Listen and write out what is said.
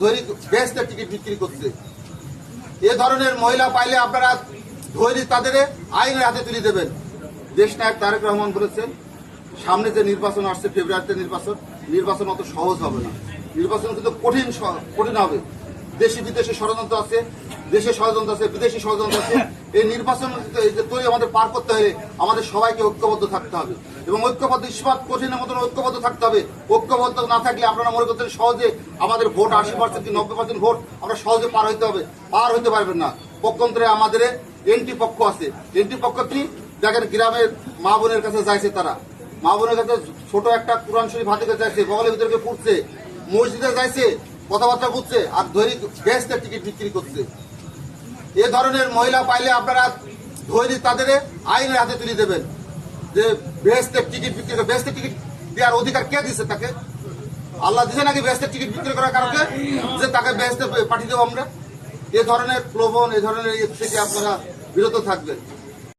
বেহেস্তের টিকিট বিক্রি করছে। এ ধরনের মহিলা পাইলে আপনারা ধৈর্য তাদের আইনের হাতে তুলে দেবেন। দেশ নায়ক তারেক রহমান বলেছেন, সামনে যে নির্বাচন আসছে, ফেব্রুয়ারিতে নির্বাচন নির্বাচন অত সহজ হবে না। নির্বাচন কিন্তু কঠিন কঠিন হবে। দেশি বিদেশি ষড়যন্ত্র আছে দেশে ষড়যন্ত্র আছে, বিদেশি ষড়যন্ত্র আছে। এই নির্বাচন তৈরি আমাদের পার করতে হলে আমাদের সবাইকে ঐক্যবদ্ধ থাকতে হবে এবং ঐক্যবদ্ধ ইস্পাত কঠিনের মতন ঐক্যবদ্ধ থাকতে হবে। ঐক্যবদ্ধ না থাকলে আপনারা মনে করতেন সহজে আমাদের ভোট আশি পার্সেন্ট কি নব্বই পার্সেন্ট ভোট আমরা সহজে পার হইতে হবে। পার হইতে পারবেন না। পক্ষান্তরে আমাদের এনটি পক্ষ আছে। এনটি পক্ষ কি? দেখেন গ্রামের মা বোনের কাছে যাইছে তারা। মা বোনের কাছে ছোট একটা কোরআন শরীফ হাতে যাইছে, বগলের ভিতরে পড়ছে, মসজিদে যাইছে, কথাবার্তা বুঝছে আর দৈনিক গ্যাসের টিকিট বিক্রি করছে। এ ধরনের মহিলা পাইলে আপনারা ধরে তাদের আইনের হাতে তুলে দেবেন। যে বেহেস্তের টিকিট বিক্রি করে বেহেস্তের টিকিট দেওয়ার অধিকার কে দিছে তাকে? আল্লাহ দিছে নাকি বেহেস্তের টিকিট বিক্রি করার কারণে? যে তাকে বেহেস্তে পাঠিয়ে দেবো আমরা। এ ধরনের প্রবণ, এ ধরনের ইয়ে থেকে আপনারা বিরত থাকবেন।